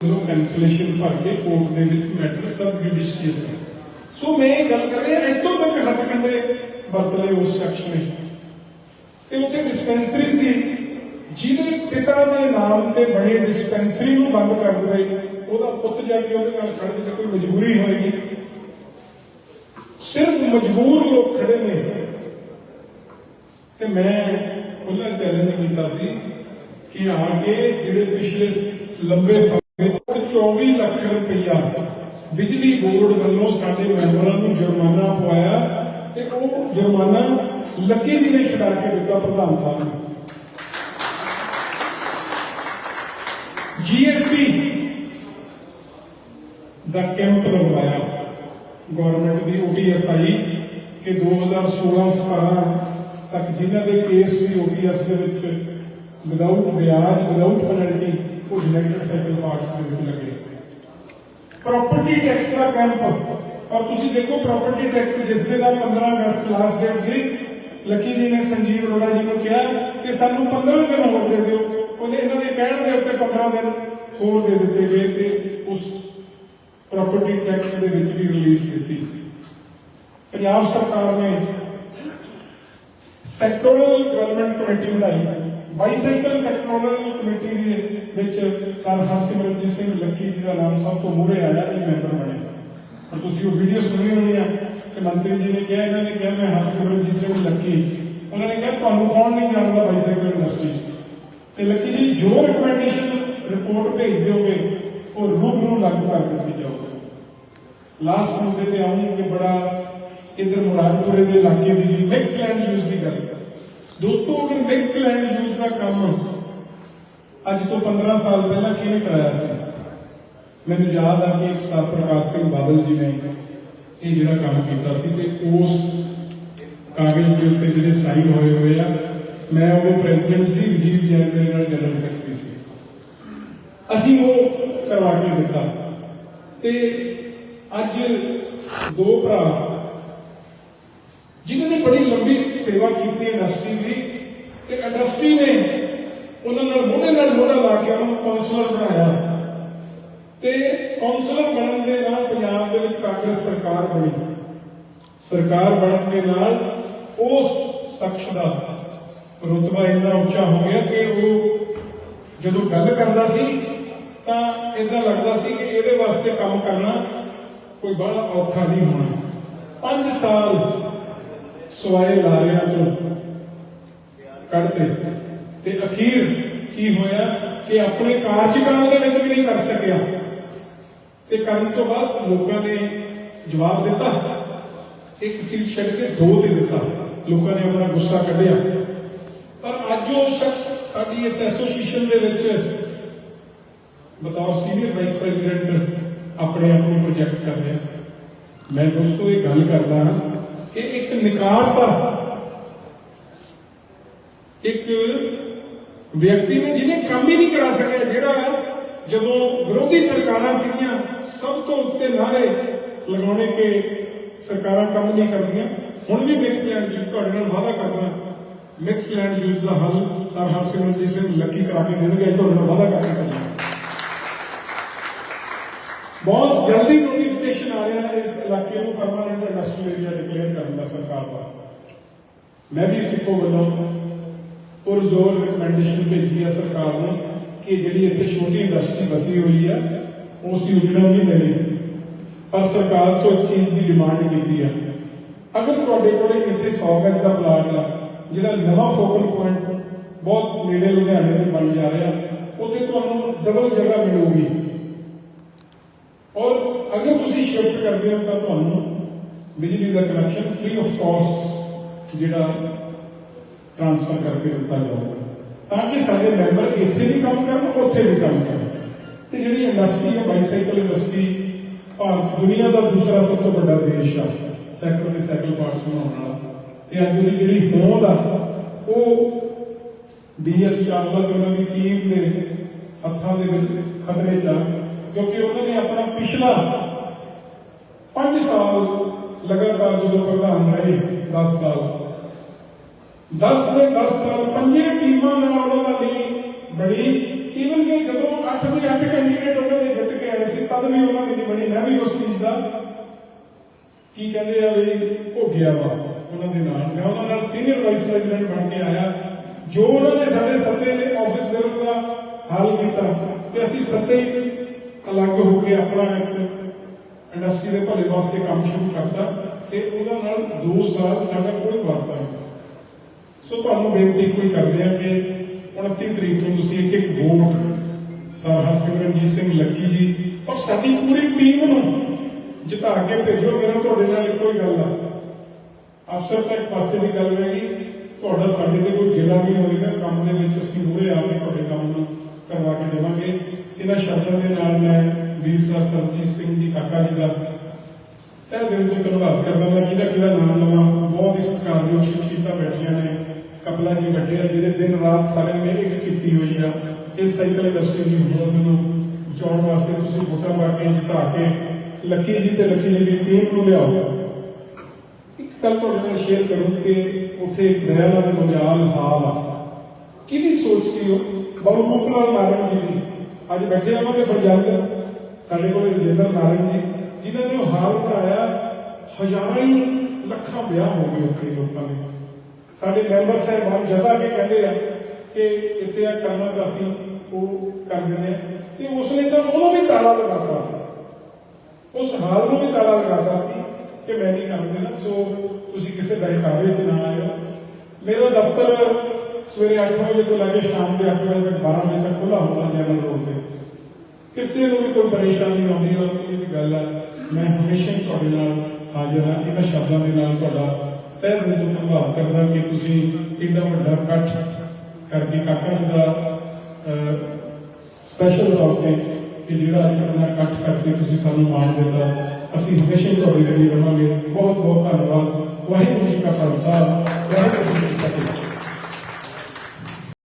ਨੂੰ ਕੈਂਸਲੇਸ਼ਨ ਭਰ ਕੇ ਕੋਰਟ ਦੇ ਵਿੱਚ ਮੈਟਰ ਸਬ ਜੁਡੀਸ਼ੀਅਸ ਹੈ ਸੋ ਮੈਂ ਇਹ ਗੱਲ ਕਰ ਰਿਹਾ, ਇੱਥੋਂ ਤੱਕ ਹੱਥ ਕੰਡੇ ਵਰਤ ਉਸ ਸ਼ਖਸ ਨੇ। ਤੇ ਉੱਥੇ ਡਿਸਪੈਂਸਰੀ ਸੀ। ਜਿਹਦੇ ਪਿਤਾ ਦੇ ਨਾਮ ਤੇ ਬਣੇ ਡਿਸਪੈਂਸਰੀ ਨੂੰ ਬੰਦ ਕਰ ਦੇਵੇ ਉਹਦਾ ਪੁੱਤ ਜਾ ਕੇ ਉਹਦੇ ਨਾਲ ਖੜਨ ਦੀ ਕੋਈ ਮਜਬੂਰੀ ਹੋਏਗੀ। ਸਿਰਫ ਮਜਬੂਰ ਲੋਕ ਖੜੇ ਨੇ। ਤੇ ਮੈਂ ਖੁੱਲਾ ਚੈਲੰਜ ਕੀਤਾ ਸੀ ਕਿ ਆ ਕੇ ਜਿਹੜੇ ਪਿਛਲੇ ਲੰਬੇ ਸਮੇਂ 24 ਲੱਖ ਰੁਪਈਆ ਬਿਜਲੀ ਬੋਰਡ ਵੱਲੋਂ ਸਾਡੇ ਮੈਂਬਰਾਂ ਨੂੰ ਜੁਰਮਾਨਾ ਪਵਾਇਆ ਤੇ ਉਹ ਜੁਰਮਾਨਾ ਲੱਕੀ ਜੀ ਨੇ ਛੁਡਾ ਕੇ ਦਿੱਤਾ ਪ੍ਰਧਾਨ ਸਾਹਿਬ ਨੂੰ। ਜੀਐਸਟੀ ਦਾ ਕੈਂਪ ਲਗਵਾਇਆ ਗਵਰਨਮੈਂਟ ਦੀ ਓਟੀਐਸਆਈ ਕਿ 2016-17 ਤੱਕ ਜਿਨ੍ਹਾਂ ਦੇ ਕੇਸ ਵੀ ਓਟੀਐਸ ਦੇ ਵਿੱਚ ਵਿਦਆਊਟ ਵਿਆਜ ਵਿਦਆਊਟ ਪੈਨਲਟੀ ਉਹ ਯੂਨਾਈਟਿਡ ਸਾਈਕਲ ਪਾਰਟਸ ਦੇ ਵਿੱਚ ਲੱਗੇ। ਪ੍ਰਾਪਰਟੀ ਟੈਕਸ ਦਾ ਕੈਂਪ ਔਰ ਤੁਸੀਂ ਦੇਖੋ ਪ੍ਰਾਪਰਟੀ ਟੈਕਸ ਜਿਸ ਦੇ ਦਾ 15 ਅਗਸਤ ਲਾਸਟ ਡੇਟ ਸੀ ਲੱਕੀ ਜੀ ਨੇ ਸੰਜੀਵ ਅਰੋੜਾ ਜੀ ਨੂੰ ਕਿਹਾ ਕਿ ਸਾਨੂੰ 15 ਦਿਨ ਹੋਰ ਦੇ ਦਿਓ। ਉਹਨੇ ਇਹਨਾਂ ਦੇ ਕਹਿਣ ਦੇ ਉੱਤੇ 15 ਦਿਨ ਹੋਰ ਦੇ ਦਿੱਤੇ ਗਏ ਤੇ ਉਸ ਪ੍ਰਾਪਰਟੀ ਟੈਕਸ ਦੇ ਵਿੱਚ ਵੀ ਰਿਲੀਫ ਦਿੱਤੀ। ਪੰਜਾਬ ਸਰਕਾਰ ਨੇ ਸੈਕਟੋਰਲ ਡਿਵੈਲਪਮੈਂਟ ਕਮੇਟੀ ਬਣਾਈ। ਬਾਈਸਾਈਕਲ ਸੈਕਟੋਰਲ ਕਮੇਟੀ ਦੇ ਵਿੱਚ ਸਰ ਹਰਸਿਮਰਨਜੀਤ ਸਿੰਘ ਲੱਕੀ ਜੀ ਦਾ ਨਾਮ ਸਭ ਤੋਂ ਮੂਹਰੇ ਆਇਆ, ਇਹ ਮੈਂਬਰ ਬਣੇ। ਪਰ ਤੁਸੀਂ ਉਹ ਵੀਡੀਓ ਸੁਣੀ ਹੋਣੀ ਆ ਕਿ ਮੰਤਰੀ ਜੀ ਨੇ ਕਿਹਾ, ਇਹਨਾਂ ਨੇ ਕਿਹਾ ਮੈਂ ਹਰਸਿਮਰਨਜੀਤ ਸਿੰਘ ਲੱਕੀ। ਉਹਨਾਂ ਨੇ ਕਿਹਾ, ਤੁਹਾਨੂੰ ਕੌਣ ਨਹੀਂ ਜਾਣਦਾ ਬਾਈਸਾਈਕਲ ਇੰਡਸਟਰੀ ਤੇ ਲੱਕੀ ਜੀ, ਜੋ ਰਿਕਮੈਂਡੇਸ਼ਨ ਰਿਪੋਰਟ ਭੇਜ ਦਿਓਗੇ, ਉਹ ਰੂਬਰੂ ਲਾਗੂ ਕਰ ਦਿੱਤੀ ਜਾਊਗੀ। ਲਾਸਟ ਮੁੱਦੇ ਤੇ ਆਉਂ ਕਿ ਬੜਾ ਇਧਰ ਮੁਰਾਦਪੁਰੇ ਦੇ ਇਲਾਕੇ ਦੀ ਮਿਕਸ ਲੈਂਡ ਯੂਜ਼ ਦੀ ਗੱਲ। ਦੋਸਤੋ, ਅਗਰ ਮਿਕਸ ਲੈਂਡ ਦਾ ਕੰਮ ਅੱਜ ਤੋਂ 15 ਸਾਲ ਪਹਿਲਾਂ ਕਿਹਨੇ ਕਰਾਇਆ ਸੀ? ਮੈਨੂੰ ਯਾਦ ਆ ਕਿ ਪ੍ਰਕਾਸ਼ ਸਿੰਘ ਬਾਦਲ ਜੀ ਨੇ ਇਹ ਜਿਹੜਾ ਕੰਮ ਕੀਤਾ ਸੀ ਤੇ ਉਸ ਕਾਗਜ਼ ਦੇ ਉੱਤੇ ਜਿਹੜੇ ਸਾਈਨ ਹੋਏ ਹੋਏ ਆ, ਮੈਂ ਉਹ ਪ੍ਰੈਜ਼ੀਡੈਂਟ ਸੀ ਰਜੀਵ ਜੈਨ ਦੇ ਨਾਲ ਜਨਰਲ ਸੈਕਟਰੀ ਸੀ। ਅਸੀਂ ਉਹ ਕਰਵਾ ਕੇ ਦਿੱਤਾ। ਤੇ ਅੱਜ ਦੋ ਭਰਾ ਜਿਨ੍ਹਾਂ ਨੇ ਬੜੀ ਲੰਬੀ ਸੇਵਾ ਕੀਤੀ ਇੰਡਸਟਰੀ ਦੀ, ਤੇ ਇੰਡਸਟਰੀ ਨੇ ਉਹਨਾਂ ਨਾਲ ਮੋਢੇ ਨਾਲ ਮੋਢਾ ਲਾ ਕੇ ਉਹਨੂੰ ਕਾਉਂਸਲਰ ਬਣਾਇਆ। ਤੇ ਕਾਉਂਸਲਰ ਬਣਨ ਦੇ ਨਾਲ ਪੰਜਾਬ ਦੇ ਵਿੱਚ ਕਾਂਗਰਸ ਸਰਕਾਰ ਬਣੀ। ਸਰਕਾਰ ਬਣਨ ਦੇ ਨਾਲ ਉਸ ਸ਼ਖਸ ਦਾ ਰੁਤਬਾ ਇੰਨਾ ਉੱਚਾ ਹੋ ਗਿਆ ਕਿ ਉਹ ਜਦੋਂ ਗੱਲ ਕਰਦਾ ਸੀ ਤਾਂ ਇਦਾਂ ਲੱਗਦਾ ਸੀ ਕਿ ਇਹਦੇ ਵਾਸਤੇ ਕੰਮ ਕਰਨਾ ਕੋਈ ਬੜਾ ਔਖਾ ਨਹੀਂ ਹੋਣਾ। 5 ਸਾਲ ਸਵਾਏ ਲਾਰਿਆਂ ਤੋਂ ਕੱਢਦੇ ਤੇ। ਅਖੀਰ ਕੀ ਹੋਇਆ ਕਿ ਆਪਣੇ ਕਾਰਜਕਾਲ ਦੇ ਵਿੱਚ ਵੀ ਨਹੀਂ ਕਰ ਸਕਿਆ। ਤੇ ਕਰਨ ਤੋਂ ਬਾਅਦ ਲੋਕਾਂ ਨੇ ਜਵਾਬ ਦਿੱਤਾ। ਇੱਕ ਸੀਟ ਛੱਡ ਕੇ ਦੋ ਦੇ ਦਿੱਤਾ। ਲੋਕਾਂ ਨੇ ਆਪਣਾ ਗੁੱਸਾ ਕੱਢਿਆ। ਪਰ ਅੱਜ ਉਹ ਸ਼ਖਸ ਸਾਡੀ ਇਸ ਐਸੋਸੀਏਸ਼ਨ ਦੇ ਵਿੱਚ ਬਤੌਰ ਸੀਨੀਅਰ ਵਾਈਸ ਪ੍ਰੈਜ਼ੀਡੈਂਟ ਆਪਣੇ ਆਪ ਨੂੰ ਪ੍ਰੋਜੈਕਟ ਕਰ ਰਿਹਾ। ਮੈਂ ਦੋਸਤੋ ਇਹ ਗੱਲ ਕਰਦਾ ਹਾਂ ਕਿ ਇੱਕ ਨਿਕਾਰਤਾ ਇੱਕ ਵਿਅਕਤੀ ਨੇ ਜਿਹਨੇ ਕੰਮ ਹੀ ਨਹੀਂ ਕਰਾ ਸਕਿਆ ਜਿਹੜਾ ਜਦੋਂ ਵਿਰੋਧੀ ਸਰਕਾਰਾਂ ਸੀਗੀਆਂ ਸਭ ਤੋਂ ਉੱਤੇ ਨਾਰੇ ਲਗਾਉਣੇ ਕਿ ਸਰਕਾਰਾਂ ਕੰਮ ਨਹੀਂ ਕਰਦੀਆਂ ਹੁਣ ਵੀ ਮਿਕਸ ਲੈਂਡ ਯੂਜ਼ ਤੁਹਾਡੇ ਨਾਲ ਵਾਅਦਾ ਕਰਦਾ ਮਿਕਸ ਲੈਂਡ ਯੂਜ਼ ਦਾ ਹੱਲ ਸਰ ਹਰਸਿਮਰਨਜੀਤ ਸਿੰਘ ਲੱਕੀ ਕਰਾ ਕੇ ਦੇਣਗੇ ਤੁਹਾਡੇ ਨਾਲ ਵਾਅਦਾ ਕਰਨਾ ਚਾਹੁੰਦਾ ਬਹੁਤ ਜਲਦੀ ਨੋਟੀਫਿਕੇਸ਼ਨ ਆ ਰਿਹਾ ਹੈ ਇਸ ਇਲਾਕੇ ਨੂੰ ਪਰਮਾਨੈਂਟ ਇੰਡਸਟਰੀਅਲ ਏਰੀਆ ਡਿਕਲੇਅਰ ਕਰਨ ਦਾ ਸਰਕਾਰ ਦਾ ਮੈਂ ਵੀ ਫਿੱਕੋ ਵੱਲੋਂ ਪੁਰਜ਼ੋਰ ਰਿਕਮੈਂਡੇਸ਼ਨ ਭੇਜੀ ਹੈ ਸਰਕਾਰ ਨੂੰ ਕਿ ਜਿਹੜੀ ਇੱਥੇ ਛੋਟੀ ਇੰਡਸਟਰੀ ਵਸੀ ਹੋਈ ਹੈ ਉਸ ਦੀ ਉਜੜਾ ਨਹੀਂ ਦੇਣੀ ਪਰ ਸਰਕਾਰ ਤੋਂ ਇੱਕ ਚੀਜ਼ ਦੀ ਡਿਮਾਂਡ ਕੀਤੀ ਹੈ ਅਗਰ ਤੁਹਾਡੇ ਕੋਲੇ ਇੱਥੇ 100 ਗਜ ਦਾ ਪਲਾਟ ਆ, ਜਿਹੜਾ ਨਵਾਂ ਫੋਕਲ ਪੁਆਇੰਟ ਬਹੁਤ ਨੇੜੇ ਲੁਧਿਆਣੇ ਦੇ ਬਣ ਜਾ ਰਿਹਾ, ਉੱਥੇ ਤੁਹਾਨੂੰ ਡਬਲ ਜਗ੍ਹਾ ਮਿਲੂਗੀ। ਔਰ ਅਗਰ ਤੁਸੀਂ ਸ਼ਿਫਟ ਕਰਦੇ ਹੋ ਤਾਂ ਤੁਹਾਨੂੰ ਬਿਜਲੀ ਦਾ ਕਨੈਕਸ਼ਨ ਫ੍ਰੀ ਆਫ ਕਾਸਟ ਜਿਹੜਾ ਟ੍ਰਾਂਸਫਰ ਕਰਕੇ ਦਿੱਤਾ ਜਾਊਗਾ। ਤਾਂ ਕਿ ਸਾਡੇ ਮੈਂਬਰ ਇੱਥੇ ਵੀ ਕੰਮ ਕਰਨ, ਉੱਥੇ ਵੀ ਕੰਮ ਕਰਨ। ਤੇ ਜਿਹੜੀ ਇੰਡਸਟਰੀ ਹੈ ਬਾਈਸਾਈਕਲ ਇੰਡਸਟਰੀ ਭਾਰਤ ਦੁਨੀਆ ਦਾ ਦੂਸਰਾ ਸਭ ਤੋਂ ਵੱਡਾ ਦੇਸ਼ ਆ ਸਾਈਕਲ ਤੇ ਸਾਈਕਲ ਪਾਰਟਸ ਬਣਾਉਣ ਵਾਲਾ। ਤੇ ਅੱਜ ਦੀ ਜਿਹੜੀ ਹੋਂਦ ਆ, ਉਹ ਡੀਐਸ ਚਾਵਲਾ ਤੇ ਉਹਨਾਂ ਦੀ ਟੀਮ ਦੇ ਹੱਥਾਂ ਦੇ ਵਿੱਚ ਖਤਰੇ ਚ ਆ, ਕਿਉਂਕਿ ਉਹਨਾਂ ਨੇ ਆਪਣਾ ਪਿਛਲਾ 5 ਸਾਲ ਲਗਾਤਾਰ ਜਦੋਂ ਪ੍ਰਧਾਨ ਰਹੇ 10 ਸਾਲ। 10 ਦੇ 10 ਸਾਲ ਪੰਜੇ ਟੀਮਾਂ ਨਾਲ ਉਹਨਾਂ ਦਾ ਲੀਗ ਬਣੀ। ਇਵਨ ਕਿ ਜਦੋਂ 8 ਦੇ 8 ਕੈਂਡੀਡੇਟ ਉਹਨਾਂ ਦੇ ਜਿੱਤ ਕੇ ਆਏ ਸੀ, ਤਦ ਵੀ ਉਹਨਾਂ ਦੀ ਬਣੀ। ਮੈਂ ਵੀ ਉਸ ਚੀਜ਼ ਦਾ ਕੀ ਕਹਿੰਦੇ ਆ ਵੀ ਉਹ ਗਿਆ ਵਾ ਉਹਨਾਂ ਦੇ ਨਾਲ। ਮੈਂ ਉਹਨਾਂ ਨਾਲ ਸੀਨੀਅਰ ਵਾਈਸ ਪ੍ਰੈਜ਼ੀਡੈਂਟ ਬਣ ਕੇ ਆਇਆ। ਜੋ ਉਹਨਾਂ ਨੇ ਸਾਡੇ ਸੱਤੇ ਦੇ ਆਫਿਸ ਵਿਰੋਧ ਦਾ ਹਾਲ ਕੀਤਾ, ਤੇ ਅਸੀਂ ਸੱਤੇ ਅਲੱਗ ਹੋ ਕੇ ਆਪਣਾ ਇੱਕ ਇੰਡਸਟਰੀ ਦੇ ਭਲੇ ਵਾਸਤੇ ਕੰਮ ਸ਼ੁਰੂ ਕਰਤਾ ਤੇ ਉਹਦਾ ਨਾਲ 2 ਸਾਲ ਸਾਡਾ ਕੋਈ ਵਾਰਤਾ ਨਹੀਂ ਸੋ। ਤੁਹਾਨੂੰ ਬੇਨਤੀ ਕੋਈ ਕਰਦੇ ਆ ਕਿ 29 ਤਰੀਕ ਨੂੰ ਤੁਸੀਂ ਇੱਕ ਇੱਕ ਵੋਟ ਸਰਦਾਰ ਸਿਮਰਨਜੀਤ ਸਿੰਘ ਲੱਕੀ ਜੀ ਔਰ ਸਾਡੀ ਪੂਰੀ ਟੀਮ ਨੂੰ ਜਿਤਾ ਕੇ ਭੇਜੋ, ਮੇਰਾ ਤੁਹਾਡੇ ਨਾਲ ਇੱਕੋ ਹੀ ਗੱਲ ਆ। ਅਫਸਰ ਤਾਂ ਇੱਕ ਪਾਸੇ ਦੀ ਗੱਲ ਹੈਗੀ ਤੁਹਾਡਾ ਸਾਡੇ ਤੇ ਕੋਈ ਗਿਲਾ ਨਹੀਂ ਹੋਵੇਗਾ, ਕੰਮ ਦੇ ਵਿੱਚ ਅਸੀਂ ਮੂਹਰੇ ਆ ਕੇ ਤੁਹਾਡੇ ਕੰਮ ਨੂੰ ਕਰਵਾ ਕੇ ਦੇਵਾਂਗੇ। ਇਹਨਾਂ ਸ਼ਬਦਾਂ ਦੇ ਨਾਲ ਮੈਂ ਵੀਰ ਸਾਹਿਬ ਸਰਜੀਤ ਸਿੰਘ ਜੀ, ਕਾਕਾ ਜੀ ਦਾ ਤਹਿ ਦਿਲ ਤੋਂ ਧੰਨਵਾਦ ਕਰਦਾ ਮੈਂ ਜਿਹਦਾ ਕਿਹੜਾ ਨਾਮ ਲਵਾਂ, ਬਹੁਤ ਹੀ ਸਤਿਕਾਰਯੋਗ ਸ਼ਖਸੀਅਤਾਂ ਬੈਠੀਆਂ ਨੇ, ਕਪਲਾ ਜੀ ਬੈਠੇ ਆ ਜਿਹੜੇ ਦਿਨ ਰਾਤ ਸਾਰਿਆਂ ਨੇ ਇੱਕ ਕੀਤੀ ਹੋਈ ਆ। ਇਸ ਸਾਈਕਲ ਇੰਡਸਟਰੀ ਦੀ ਹੋਰ ਮੈਨੂੰ ਜੋੜਨ ਵਾਸਤੇ ਤੁਸੀਂ ਵੋਟਾਂ ਪਾ ਕੇ ਜਿਤਾ ਕੇ ਲੱਕੀ ਜੀ ਤੇ ਲੱਕੀ ਜੀ ਦੀ ਟੀਮ ਨੂੰ ਲਿਆਓ। ਇੱਕ ਗੱਲ ਤੁਹਾਡੇ ਨਾਲ ਸ਼ੇਅਰ ਕਰੂੰ ਕਿ ਉੱਥੇ ਇੱਕ ਦਰਿਆਲਾ ਦੇ ਹਾਲ ਆ। ਕਿਹਦੀ ਸੋਚ ਸੀ ਉਹ? ਬਾਬੂ ਮੁਕਲਾਲ ਨਾਰੰਗ ਜੀ ਦੀ। ਅੱਜ ਬੈਠੇ ਉਹਨਾਂ ਫਰਜ਼ੰਦ ਸਾਡੇ ਕੋਲ ਰਜਿੰਦਰ ਨਾਰੰਗ ਜੀ, ਜਿਨ੍ਹਾਂ ਨੇ ਉਹ ਹਾਲ ਬਣਾਇਆ, ਹਜ਼ਾਰਾਂ ਹੀ ਲੱਖਾਂ ਵਿਆਹ ਹੋ ਗਏ ਉੱਥੇ ਲੋਕਾਂ ਦੇ। ਸਾਡੇ ਮੈਂਬਰ ਸਾਹਿਬਾਨ ਜਜ਼ਾ ਕੇ ਕਹਿੰਦੇ ਆ ਕਿ ਇੱਥੇ ਆ ਕਰਨਾ ਤਾਂ ਅਸੀਂ ਉਹ ਕਰ ਦਿੰਦੇ ਆ। ਤੇ ਉਸ ਨੇ ਤਾਂ ਉਹਨੂੰ ਵੀ ਤਾਲਾ ਲਗਾਤਾ ਸੀ। ਉਸ ਹਾਲ ਨੂੰ ਵੀ ਤਾਲਾ ਲਗਾਤਾ ਸੀ ਕਿ ਮੈਂ ਨਹੀਂ ਕਰ ਦੇਣਾ। ਸੋ ਤੁਸੀਂ ਕਿਸੇ ਬਹਿਕਾਵੇ 'ਚ ਨਾ ਆਇਓ। ਮੇਰਾ ਦਫ਼ਤਰ ਸਵੇਰੇ 8 ਵਜੇ ਤੋਂ ਲੈ ਕੇ ਸ਼ਾਮ ਦੇ 8 ਵਜੇ ਤੱਕ 12 ਵਜੇ ਤੱਕ ਖੁੱਲਾ ਹੁੰਦਾ ਜਨਰਲ ਰੋਡ ਤੇ। ਕਿਸੇ ਨੂੰ ਵੀ ਕੋਈ ਪਰੇਸ਼ਾਨੀ ਆਉਂਦੀ ਹੋ ਇਹ ਵੀ ਗੱਲ ਆ, ਮੈਂ ਹਮੇਸ਼ਾ ਤੁਹਾਡੇ ਨਾਲ ਹਾਜ਼ਰ ਹਾਂ। ਇਹਨਾਂ ਸ਼ਬਦਾਂ ਦੇ ਨਾਲ ਤੁਹਾਡਾ ਤਹਿ ਦਿਲ ਤੋਂ ਧੰਨਵਾਦ ਕਰਦਾ ਕਿ ਤੁਸੀਂ ਇੰਨਾ ਵੱਡਾ ਇਕੱਠ ਕਰਕੇ ਕਾਕਾ ਜੀ ਦਾ ਸਪੈਸ਼ਲ ਤੌਰ ਤੇ ਕਿ ਜਿਹੜਾ ਅੱਜ ਆਪਣਾ ਇਕੱਠ ਕਰਕੇ ਤੁਸੀਂ ਸਾਨੂੰ ਮਾਣ ਦਿੱਤਾ ਅਸੀਂ ਹਮੇਸ਼ਾ ਹੀ ਤੁਹਾਡੇ ਲਈ ਰਹਾਂਗੇ। ਬਹੁਤ ਬਹੁਤ ਧੰਨਵਾਦ। ਵਾਹਿਗੁਰੂ ਜੀ ਕਾ ਖਾਲਸਾ। ਵਾਹਿਗੁਰੂ ਜੀ